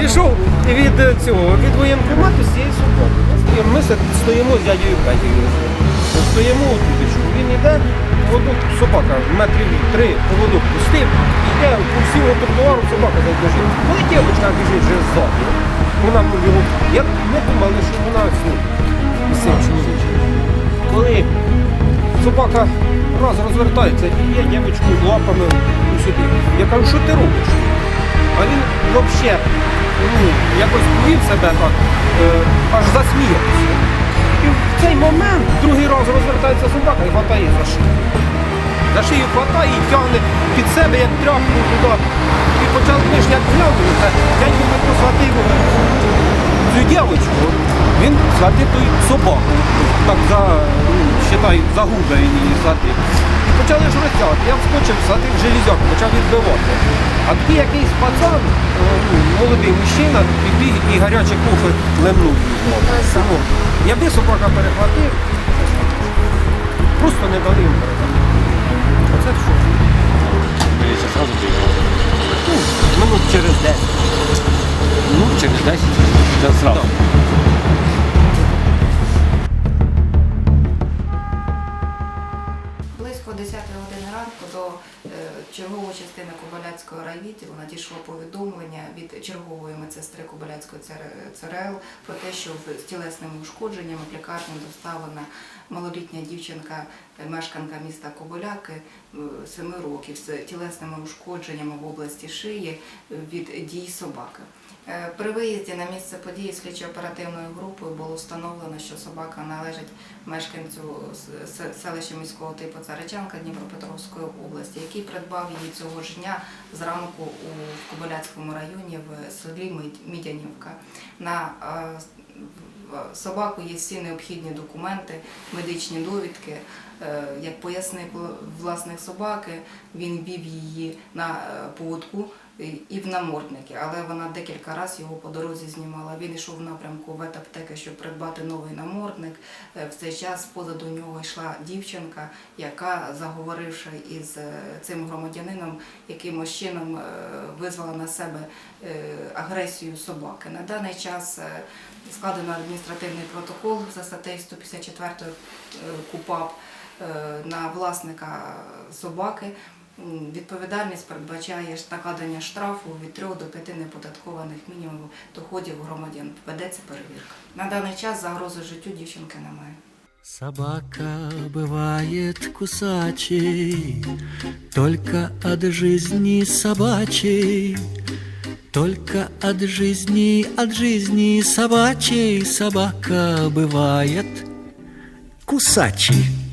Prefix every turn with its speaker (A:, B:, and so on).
A: Пішов від е, цього, від воєнкомату з цієї собаки. Ми стоїмо- з дядьою Петєю. Стоїмо отут, що він іде, поводок собака метрів три поводок пустив, іде по всьому тротуару собака десь біжить. Коли дівчинка біжить вже ззаду, вона його, я, ми думали, що вона із цим чоловічим. Коли собака раз розвертається і є дівчинку лапами сюди. Я кажу, що ти робиш? А він взагалі ну, якось повів себе так, е, аж засміявся. І в цей момент другий раз розвертається собака і хватає за шию. За шию хватає і тягне під себе, як тряпку туди. І почав ми ж як дядько ми посадив е, цю дівчинку, він схватив ту собаку. Так за, ну, считай, за губи її схватив. І почали ж розтягати. Я вскочив, схватив железяку, почав відбивати. А тоді якийсь пацан, е, ну, молодий мужчина, підбіг і гаряче кофе лемнув. його. Я би собака перехватив, через 10.
B: Ну, через 10. Це зразу.
C: Е, чергової частини Кобиляцького райвідділу надійшло повідомлення від чергової медсестри Кобиляцької ЦР- ЦРЛ про те, що з тілесними ушкодженнями в лікарню доставлена малолітня дівчинка, е, мешканка міста Кобиляки 7 років з тілесними ушкодженнями в області шиї е, від дій собаки. Е, При виїзді на місце події слідчо-оперативною групою було встановлено, що собака належить мешканцю селища міського типу Царичанка Дніпропетровської області, який придбав її цього ж дня зранку у Кобиляцькому районі в селі Мідянівка. На е, собаку є всі необхідні документи, медичні довідки. Е, Як пояснив власник собаки, він вів її на е, поводку і- в намордники, але вона декілька разів його по дорозі знімала. Він йшов в напрямку ветаптеки, щоб придбати новий намордник. Е, В цей час позаду нього йшла дівчинка, яка, заговоривши із е, цим громадянином, якимось чином е, визвала на себе агресію собаки. На даний час складено адміністративний протокол за статтею 154 е, КУПАП на власника собаки. Відповідальність передбачає накладення штрафу від 3 до 5 неподаткованих мінімумів доходів громадян. Ведеться перевірка. На даний час загрози життю дівчинки немає.
D: Собака бывает кусачей, Только от жизни собачей, Только от жизни, от жизни собачей Собака бывает кусачей.